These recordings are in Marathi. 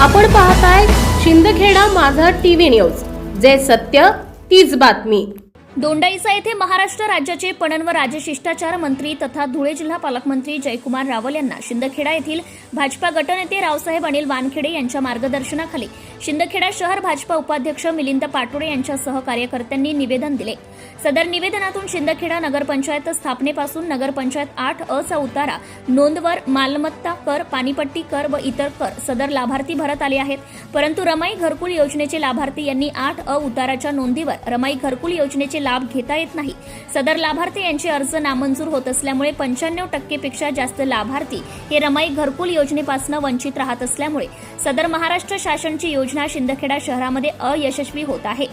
आपण पाहताय शिंदखेडा माझा टीव्ही न्यूज. जे सत्य तीच बातमी. दोंडाईचा येथे महाराष्ट्र राज्याचे पणन व राजशिष्टाचार मंत्री तथा धुळे जिल्हा पालकमंत्री जयकुमार रावल यांना शिंदखेडा येथील भाजपा गटनेते रावसाहेब अनिल वानखेडे यांच्या मार्गदर्शनाखाली शिंदखेडा शहर भाजपा उपाध्यक्ष मिलिंद पाटोळे यांच्या सहकार्यकर्त्यांनी निवेदन दिले. सदर निवेदनातून शिंदखेडा नगरपंचायत स्थापनेपासून नगरपंचायत आठ अ चा उतारा नोंदवर मालमत्ता कर पाणीपट्टी कर व इतर कर सदर लाभार्थी भरत आले आहेत. परंतु रमाई घरकुल योजनेचे लाभार्थी यांनी आठ अ उताराच्या नोंदीवर रमाई घरकुल योजनेचे लाभ घेता येत नाही. सदर लाभार्थी यांचे अर्ज नामंजूर होत असल्यामुळे पंच्याण्णव टक्केपेक्षा जास्त लाभार्थी हे रमाई घरकुल योजनेपासून वंचित राहत असल्यामुळे सदर महाराष्ट्र शासनची योजना शिंदखेडा शहरामध्ये अयशस्वी होत आहे.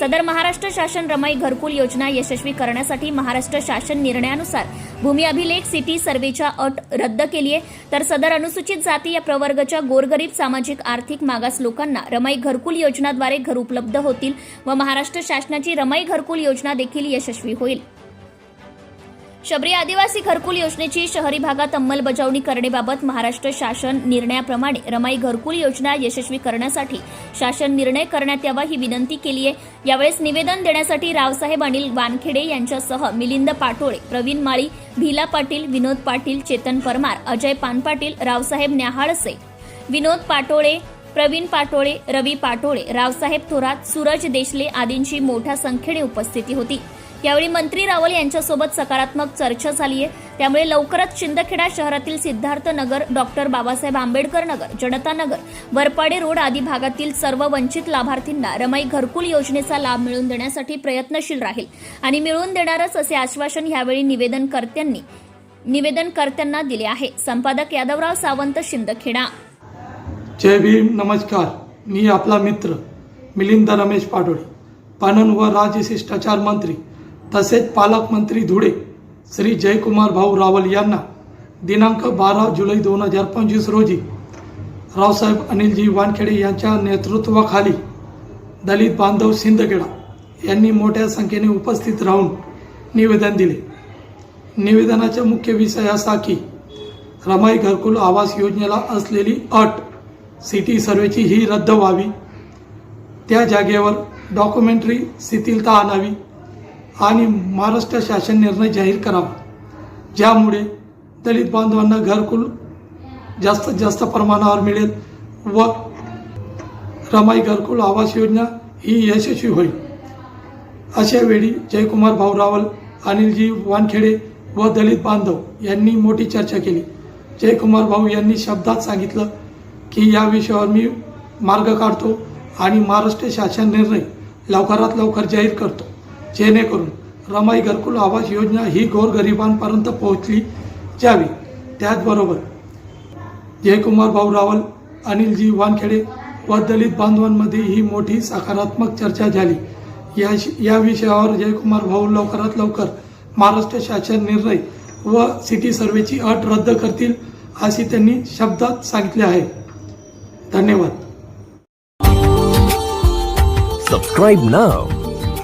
सदर महाराष्ट्र शासन रमाई घरकुल योजना यशस्वी करण्यासाठी महाराष्ट्र शासन निर्णयानुसार भूमी अभिलेख सिटी सर्वेच्या अट रद्द केली आहे तर सदर अनुसूचित जाती या प्रवर्गाच्या गोरगरीब सामाजिक आर्थिक मागास लोकांना रमाई घरकुल योजनाद्वारे घर उपलब्ध होतील व महाराष्ट्र शासनाची रमाई घरकुल योजना देखील यशस्वी होईल. शबरी आदिवासी घरकुल योजनेची शहरी भागात अंमलबजावणी करण्याबाबत महाराष्ट्र शासन निर्णयाप्रमाणे रमाई घरकुल योजना यशस्वी करण्यासाठी शासन निर्णय करण्यात यावा ही विनंती केली आहे. यावेळेस निवेदन देण्यासाठी रावसाहेब अनिल वानखेडे यांच्यासह मिलिंद पाटोळे प्रवीण माळी भिला पाटील विनोद पाटील चेतन परमार अजय पानपाटील रावसाहेब न्याहाळसे विनोद पाटोळे प्रवीण पाटोळे रवी पाटोळे रावसाहेब थोरात सूरज देशले आदींची मोठ्या संख्येने उपस्थिती होती. यावेळी मंत्री रावल यांच्यासोबत सकारात्मक चर्चा झाली आहे. त्यामुळे लवकरच शिंदखेडा शहरातील सिद्धार्थ नगर डॉक्टर बाबासाहेब आंबेडकर नगर जनता नगर वरपाडे रोड आदी भागातील सर्व वंचित लाभार्थींना रमाई घरकुल योजनेचा लाभ मिळवून देण्यासाठी प्रयत्नशील राहील. आणि मिळवून देणारच असे आश्वासन यावेळी निवेदनकर्त्यांनी निवेदनकर्त्यांना दिले आहे. संपादक यादवराव सावंत शिंदखेडा. जय भीम नमस्कार. मी आपला मित्र मिलिंद रमेश पाटोळे पणन व राजशिष्टाचार मंत्री. तसेच पालकमंत्री धुळे श्री जयकुमार भाऊ रावल यांना दिनांक बारा जुलै दोन हजार पंचवीस रोजी रावसाहेब अनिलजी वानखेडे यांच्या नेतृत्वाखाली दलित बांधव सिंदखेडा यांनी मोठ्या संख्येने उपस्थित राहून निवेदन दिले. निवेदनाचा मुख्य विषय असा की रमाई घरकुल आवास योजनेला असलेली अट सिटी सर्वेची ही रद्द व्हावी. त्या जागेवर डॉक्युमेंटरी शिथिलता आणावी. आणि महाराष्ट्र शासन निर्णय जाहीर करावा. ज्यामुळे दलित बांधवांना घरकुल जास्तीत जास्त प्रमाणावर मिळेल व रमाई घरकुल आवास योजना ही यशस्वी होईल. अशा वेळी जयकुमार भाऊ रावल अनिलजी वानखेडे व दलित बांधव यांनी मोठी चर्चा केली. जयकुमार भाऊ यांनी शब्दात सांगितलं की या विषयावर मी मार्ग काढतो आणि महाराष्ट्र शासन निर्णय लवकरात लवकर जाहीर करतो. जेणेकरून रमाई घरकुल आवास योजना ही गोरगरिबांपर्यंत पोहोचली जावी. त्याचबरोबर जयकुमार भाऊ रावल अनिलजी वानखेडे व दलित बांधवांमध्ये ही मोठी सकारात्मक चर्चा झाली. या या विषयावर जयकुमार भाऊ लवकरात लवकर महाराष्ट्र शासन निर्णय व सिटी सर्वेची अट रद्द करतील असे त्यांनी शब्दात सांगितले आहे. धन्यवाद. Subscribe now